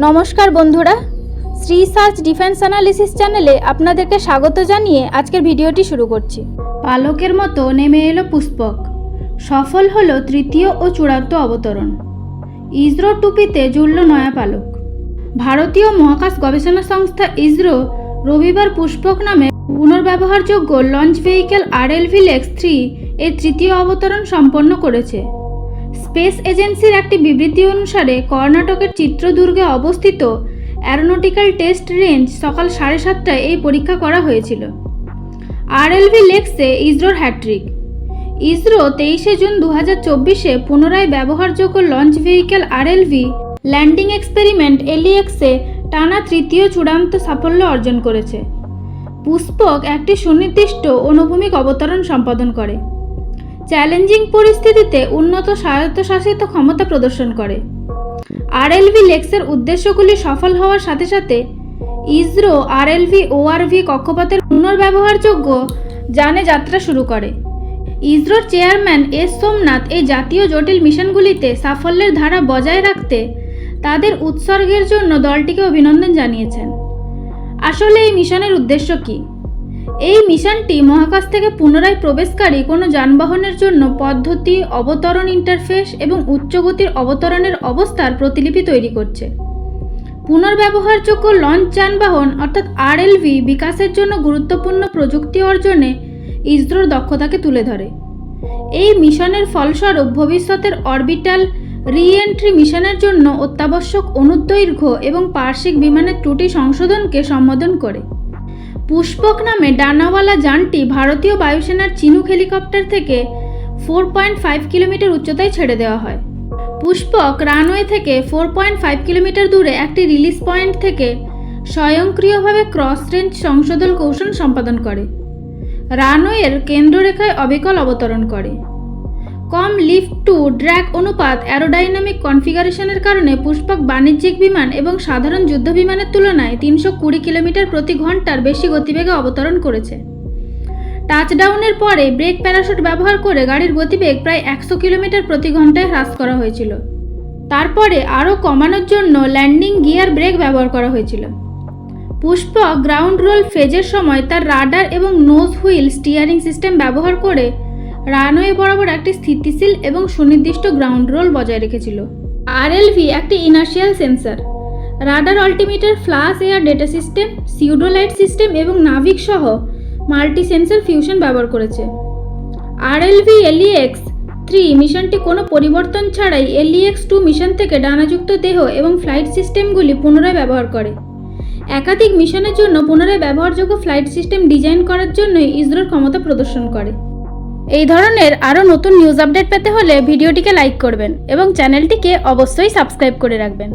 নমস্কার বন্ধুরা, Shri search defence analysis চ্যানেলে আপনাদেরকে স্বাগত জানিয়ে আজকের ভিডিওটি শুরু করছি। পালকের মতো নেমে এলো পুষ্পক। সফল হলো তৃতীয় ও চূড়ান্ত অবতরণ। ইসরো টুপিতে জুড়ল নয়া পালক। ভারতীয় মহাকাশ গবেষণা সংস্থা ইসরো রবিবার পুষ্পক নামে পুনর্ব্যবহারযোগ্য launch vehicle RLV LEX three এর তৃতীয় অবতরণ সম্পন্ন করেছে। স্পেস এজেন্সির একটি বিবৃতি অনুসারে কর্ণাটকের চিত্রদুর্গে অবস্থিত অ্যারোনটিক্যাল টেস্ট রেঞ্জ সকাল সাড়ে সাতটায় এই পরীক্ষা করা হয়েছিল। আরএলভি লেক্সে ইসরোর হ্যাট্রিক ইসরো তেইশে জুন দু হাজার চব্বিশে পুনরায় ব্যবহারযোগ্য launch vehicle RLV landing experiment এলিএক্সে টানা তৃতীয় চূড়ান্ত সাফল্য অর্জন করেছে। পুষ্পক একটি সুনির্দিষ্ট অনুভূমিক অবতরণ সম্পাদন করে। চ্যালেঞ্জিং পরিস্থিতিতে উন্নত স্বায়ত্তশাসিত ক্ষমতা প্রদর্শন করে। আরএলভি লেক্সের উদ্দেশ্যগুলি সফল হওয়ার সাথে সাথে ইসরো, আরএলভি, ওআরভি কক্ষপথের পুনর্ব্যবহারযোগ্য যানে যাত্রা শুরু করে। ইসরোর চেয়ারম্যান এস সোমনাথ এই জাতীয় জটিল মিশনগুলিতে সাফল্যের ধারা বজায় রাখতে তাদের উৎসর্গের জন্য দলটিকে অভিনন্দন জানিয়েছেন। আসলে এই মিশনের উদ্দেশ্য কী? এই মিশনটি মহাকাশ থেকে পুনরায় প্রবেশকারী কোনো যানবাহনের জন্য পদ্ধতি, অবতরণ ইন্টারফেস এবং উচ্চগতির অবতরণের অবস্থার প্রতিলিপি তৈরি করছে। পুনর্ব্যবহারযোগ্য লঞ্চ যানবাহন অর্থাৎ আরএলভি বিকাশের জন্য গুরুত্বপূর্ণ প্রযুক্তি অর্জনে ইসরোর দক্ষতাকে তুলে ধরে। এই মিশনের ফলস্বরূপ ভবিষ্যতের অরবিটাল রিএন্ট্রি মিশনের জন্য অত্যাবশ্যক অনুদৈর্ঘ্য এবং পার্শ্বিক বিমানের ত্রুটি সংশোধনকে সম্বোধন করে। পুষ্পক নামে ডানাওয়ালা যানটি ভারতীয় বায়ুসেনার চিনুক হেলিকপ্টার থেকে ফোর পয়েন্ট ফাইভ কিলোমিটার উচ্চতায় ছেড়ে দেওয়া হয়। পুষ্পক রানওয়ে থেকে ফোর পয়েন্ট ফাইভ কিলোমিটার দূরে একটি রিলিজ পয়েন্ট থেকে স্বয়ংক্রিয়ভাবে ক্রস রেঞ্জ সংশোধন কৌশল সম্পাদন করে। রানওয়ের কেন্দ্ররেখায় অবিকল অবতরণ করে। কম লিফট টু ড্র্যাগ অনুপাত অ্যারোডাইনামিক কনফিগারেশনের কারণে পুষ্পক বাণিজ্যিক বিমান এবং সাধারণ যুদ্ধ বিমানের তুলনায় তিনশো কুড়ি কিলোমিটার প্রতি ঘণ্টার বেশি গতিবেগে অবতরণ করেছে। টাচডাউনের পরে ব্রেক প্যারাশুট ব্যবহার করে গাড়ির গতিবেগ প্রায় একশো কিলোমিটার প্রতি ঘন্টায় হ্রাস করা হয়েছিল। তারপরে আরও কমানোর জন্য ল্যান্ডিং গিয়ার ব্রেক ব্যবহার করা হয়েছিল। পুষ্পক গ্রাউন্ড রোল ফেজের সময় তার রাডার এবং নোজ হুইল স্টিয়ারিং সিস্টেম ব্যবহার করে রানওয়ে বরাবর একটি স্থিতিশীল এবং সুনির্দিষ্ট গ্রাউন্ড রোল বজায় রেখেছিল। আরএলভি একটি inertial sensor radar altimeter flush air data system pseudolite system এবং নাভিক সহ মাল্টি সেন্সর ফিউশন ব্যবহার করেছে। আরএলভি এলিএক্স থ্রি মিশনটি কোনো পরিবর্তন ছাড়াই এলিএক্স টু মিশন থেকে ডানাযুক্ত দেহ এবং ফ্লাইট সিস্টেমগুলি পুনরায় ব্যবহার করে। একাধিক মিশনের জন্য পুনরায় ব্যবহারযোগ্য ফ্লাইট সিস্টেম ডিজাইন করার জন্যই ইসরোর ক্ষমতা প্রদর্শন করে। এই ধরনের আরও নতুন নিউজ আপডেট পেতে হলে ভিডিওটিকে লাইক করবেন এবং চ্যানেলটিকে অবশ্যই সাবস্ক্রাইব করে রাখবেন।